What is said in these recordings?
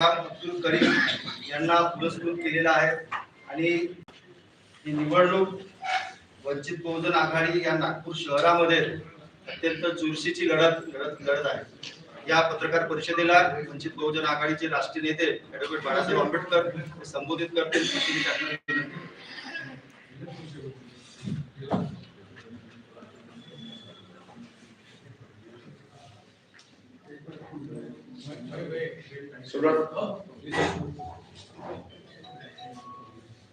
अब्दुल करीम यांना पुरस्कृत केलेला आहे. आणि ही निवडणूक वंचित बहुजन आघाडी या नागपूर शहरामध्ये अत्यंत चुरशीची लढत लढत लढत आहे. या पत्रकार परिषदेला वंचित बहुजन आघाडीचे राष्ट्रीय नेते ऍडव्होकेट बाळासाहेब आंबेडकर संबोधित करतील अशी मी त्यांना विनंती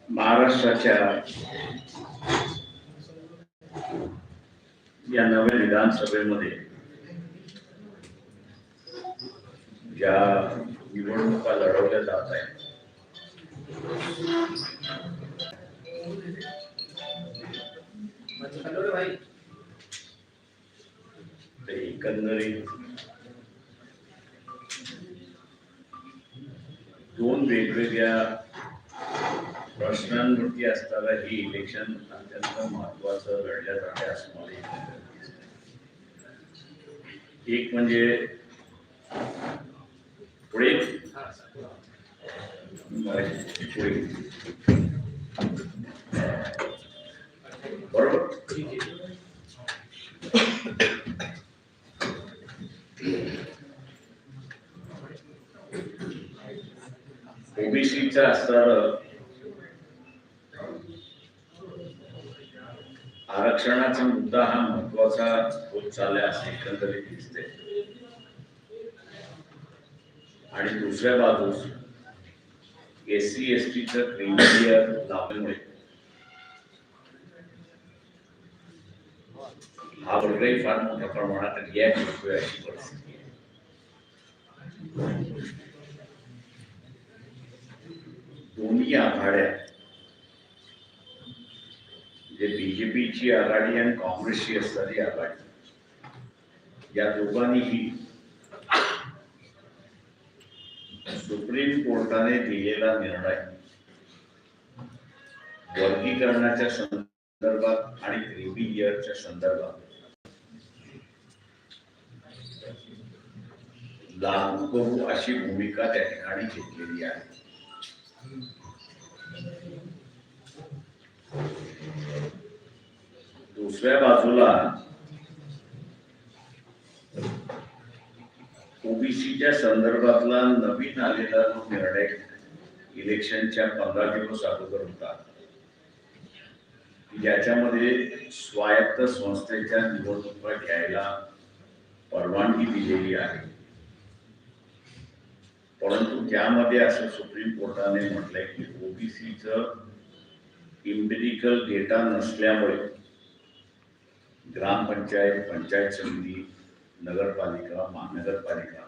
महाराष्ट्राच्या या नव्या विधानसभेमध्ये ज्या निवडणुका लढवल्या जात आहेत एकंदरीत दोन वेगवेगळ्या प्रश्नांवरती असताना ही इलेक्शन अत्यंत महत्वाचं लढल्या जाते असं मला एक म्हणजे पुढे पुढे बरोबर ओबीसीचा असणार आरक्षणाचा मुद्दा हा महत्त्वाचा होत चालला असे एकंदरीत दिसते आणि दुसऱ्या बाजूस एस सी एस टीचं क्रिमिलियर लावल्यामुळे हा वर्गही फार मोठ्या प्रमाणात रिॲक्ट होतोय अशी परिस्थिती आहे आघाड्या जे बीजेपीची आघाडी आणि काँग्रेसची असणारी आघाडी. या दोघांनीही सुप्रीम कोर्टाने दिलेला निर्णय वर्गीकरणाच्या संदर्भात आणि क्रिमिलियरच्या संदर्भात लागू करू अशी भूमिका त्या ठिकाणी घेतलेली आहे. दुसऱ्या बाजूला ओबीसीच्या संदर्भातला नवीन आलेला जो निर्णय इलेक्शनच्या पंधरा दिवस अगोदर होता ज्याच्यामध्ये स्वायत्त संस्थेच्या निवडणुका घ्यायला परवानगी दिलेली आहे. परंतु त्यामध्ये असं सुप्रीम कोर्टाने म्हटलंय की ओबीसीच इम्पेरिकल डेटा नसल्यामुळे ग्रामपंचायत पंचायत समिती नगरपालिका महानगरपालिका.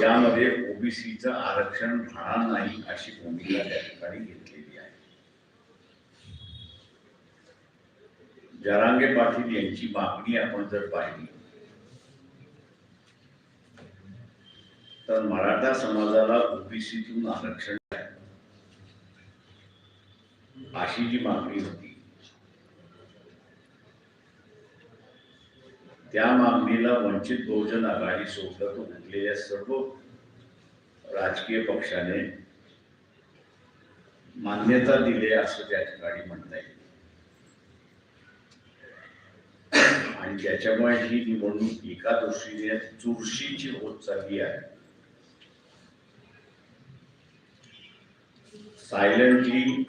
यामध्ये ओबीसीचं आरक्षण राहणार नाही अशी भूमिका त्या ठिकाणी घेतलेली आहे. जरांगे पाटील यांची मागणी आपण जर पाहिली तर मराठा समाजाला ओबीसीतून आरक्षण अशी जी मागणी होती त्या मागणीला वंचित बहुजन आघाडी सोबत उठलेल्या सर्व राजकीय पक्षाने मान्यता दिली असं त्या ठिकाणी म्हणता येईल. आणि त्याच्यामुळे ही निवडणूक एका दृष्टीने चुरशीची होत चालली आहे. सायलेंटली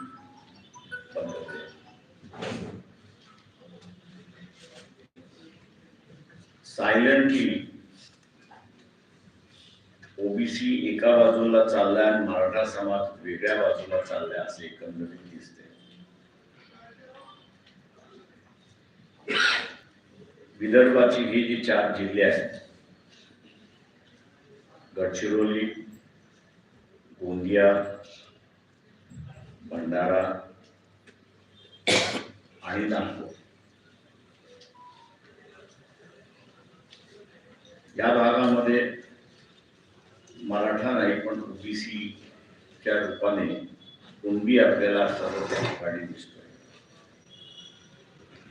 सायलेंटली ओबीसी एका बाजूला चाललाय आणि मराठा समाज वेगळ्या बाजूला चाललाय असे एकंदरीत दिसते विदर्भाची ही जी चार जिल्हे आहेत गडचिरोली गोंदिया भंडारा आणि नागपूर. या भागामध्ये मराठा नाही पण ओबीसीच्या रूपाने कुणबी आपल्याला सर्व त्या ठिकाणी दिसतोय.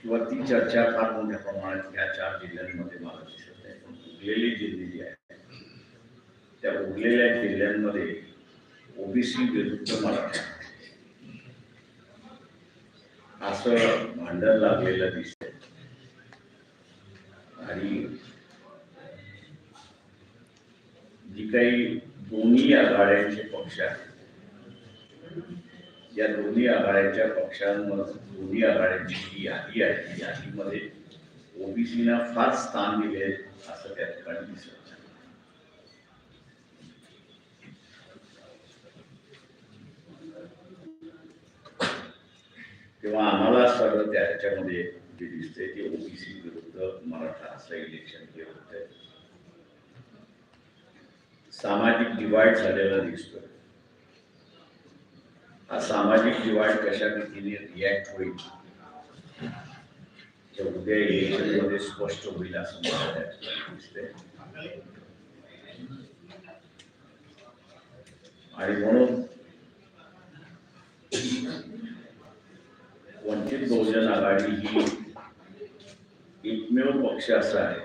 किंवा ती चर्चा फार मोठ्या प्रमाणात या चार जिल्ह्यांमध्ये मला दिसत आहे पण उरलेली जिल्हे जी आहेत त्या उरलेल्या जिल्ह्यांमध्ये ओबीसी विरुद्ध मराठा. असं भांडण लागलेलं दिसतंय आणि जी काही दोन्ही आघाड्यांचे पक्ष आहेत. या दोन्ही आघाड्यांच्या पक्षांमध्ये दोन्ही आघाड्यांची जी यादी आहे ती यादीमध्ये ओबीसीला फार स्थान दिले असं त्या ठिकाणी दिसत तेव्हा आम्हाला सर्व त्याच्यामध्ये जे दिसते ते ओबीसी विरुद्ध मराठा असं इलेक्शन हे होतंय सामाजिक डिवाइड झालेला दिसतोय. हा सामाजिक डिवाइड कशा रीतीने रिॲक्ट होईल उद्या इलेक्शन मध्ये स्पष्ट होईल असं मला त्या दिसतंय. आणि म्हणून वंचित बहुजन आघाडी ही एकमेव पक्ष असा आहे.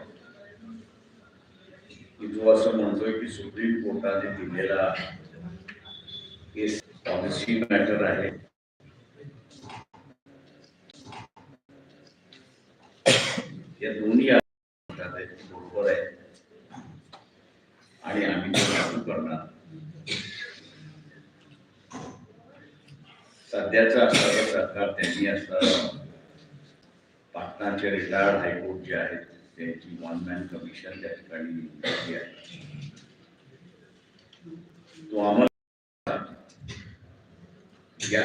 की जो असं म्हणतोय की सुप्रीम कोर्टाने दिलेला केस पॉलिसी मॅटर आहे. या दोन्ही बरोबर आहे. आणि आम्ही ते लागू करणार. सध्याचा असणारं सरकार त्यांनी असणारं पाटणाचे रिटायर्ड हायकोर्ट जे आहेत त्यांची वन मॅन कमिशन त्या ठिकाणी नेमली आहे तो आम्हाला